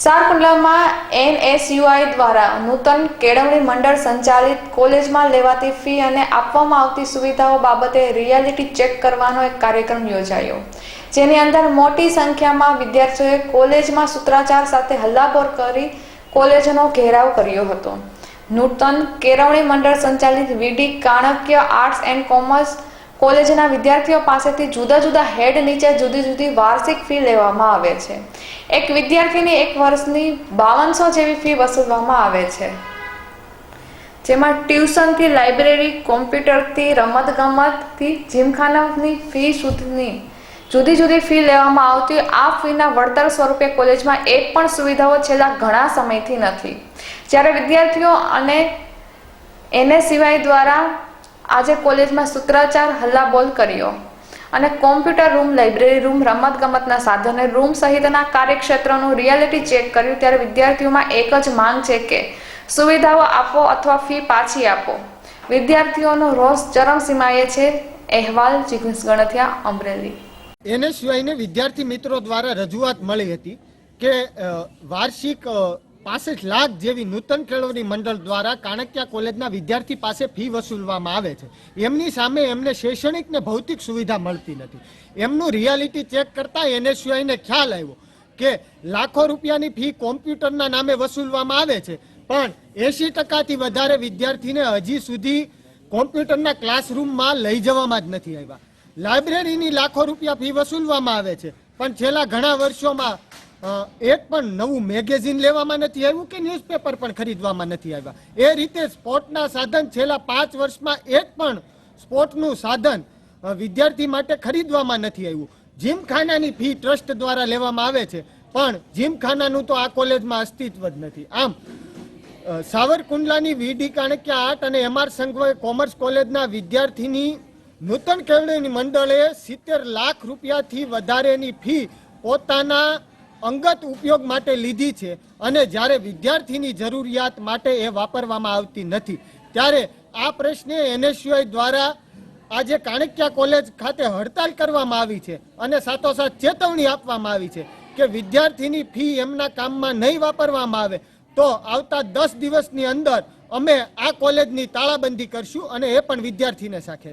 સારકુંડલામાં NSUI દ્વારા નૂતન કેળવણી મંડળ સંચાલિત કોલેજમાં લેવાતી ફી અને આપવામાં આવતી સુવિધાઓ બાબતે રિયાલિટી ચેક કરવાનો એક કાર્યક્રમ યોજાયો. જેની અંદર મોટી સંખ્યામાં વિદ્યાર્થીઓએ કોલેજમાં સૂત્રાચાર સાથે હલ્લાબોર કરી કોલેજનો ઘેરાવ કર્યો હતો. નૂતન કેળવણી મંડળ સંચાલિત વીડી, કાણક્ય, આર્ટ્સ એન્ડ કોમર્સ કોલેજના વિદ્યાર્થીઓ પાસેથી જુદા જુદા હેડ નીચે જુદી જુદી વાર્ષિક ફી લેવામાં આવે છે. એક વિદ્યાર્થીની એક વર્ષની બાવનસો જેવી ફી વસૂલવામાં આવે છે. જેમાં ટ્યુશનથી લાઇબ્રેરી, કોમ્પ્યુટરથી રમતગમતથી જીમખાનાની ફી સુધીની જુદી જુદી ફી લેવામાં આવતી આ ફીના વળતર સ્વરૂપે કોલેજમાં એક પણ સુવિધાઓ છેલ્લા ઘણા સમયથી નથી. જ્યારે વિદ્યાર્થીઓ અને એને સિવાય દ્વારા આજે કોલેજમાં સૂત્રાચાર હલ્લાબોલ કર્યો અને કોમ્પ્યુટર રૂમ, લાઇબ્રેરી રૂમ, રમતગમતના સાધનો રૂમ સહિતના કાર્યક્ષેત્રનું રિયાલિટી ચેક કર્યું ત્યારે વિદ્યાર્થીઓમાં એક જ માંગ છે કે સુવિધાઓ આપો અથવા ફી પાછી આપો. વિદ્યાર્થીઓનો રોષ ચરમસીમાએ છે. અહેવાલ જિગ્નેશ ગણથિયા, અમરેલી. એને સિવાયને વિદ્યાર્થી મિત્રો દ્વારા રજૂઆત મળી હતી કે વાર્ષિક પાસઠ લાખ જેવી નૂતન કેળવણી મંડળ દ્વારા કાણક્યા કોલેજના વિદ્યાર્થી પાસે ફી વસૂલવામાં આવે છે. એમની સામે એમને શૈક્ષણિક ને ભૌતિક સુવિધા મળતી નથી. એમનું રિયાલિટી ચેક કરતા એનએસયુઆઈને ખ્યાલ આવ્યો કે લાખો રૂપિયાની ફી કોમ્પ્યુટરના નામે વસૂલવામાં આવે છે. પણ એસી ટકાથી વધારે વિદ્યાર્થીને હજી સુધી કોમ્પ્યુટરના ક્લાસરૂમમાં લઈ જવામાં જ નથી આવ્યા. લાઇબ્રેરીની લાખો રૂપિયા ફી વસૂલવામાં આવે છે. પણ છેલ્લા ઘણા વર્ષોમાં એક પણ નવું મેગેઝિન લેવામાં નથી આવ્યું કે ન્યૂઝપેપર પણ ખરીદવામાં નથી આવ્યા? એ રીતે સ્પોર્ટના સાધન છેલ્લા પાંચ વર્ષમાં એક પણ સ્પોર્ટનું સાધન વિદ્યાર્થી માટે ખરીદવામાં નથી આવ્યું. જીમખાનાની ફી ટ્રસ્ટ દ્વારા લેવામાં આવે છે, પણ જીમખાનાનું તો આ કોલેજમાં અસ્તિત્વ જ નથી. આમ સાવરકુંડલાની વીડી કાણક્ય આર્ટ અને એમઆર સંઘોએ કોમર્સ કોલેજના વિદ્યાર્થીની નૂતન કેળવણી મંડળે સિત્તેર લાખ રૂપિયાથી વધારેની ફી પોતાના અંગત ઉપયોગ માટે લીધી છે અને જ્યારે વિદ્યાર્થીની જરૂરિયાત માટે એ વાપરવામાં આવતી નથી, ત્યારે આ પ્રશ્ને એનએસયુઆઈ દ્વારા આજે કાણક્યા કોલેજ ખાતે હડતાલ કરવામાં આવી છે અને સાથોસાથ ચેતવણી આપવામાં આવી છે કે વિદ્યાર્થીની ફી એમના કામમાં નહીં વાપરવામાં આવે, તો આવતા દસ દિવસની અંદર અમે આ કોલેજની તાળાબંધી કરશું અને એ પણ વિદ્યાર્થીને સાથે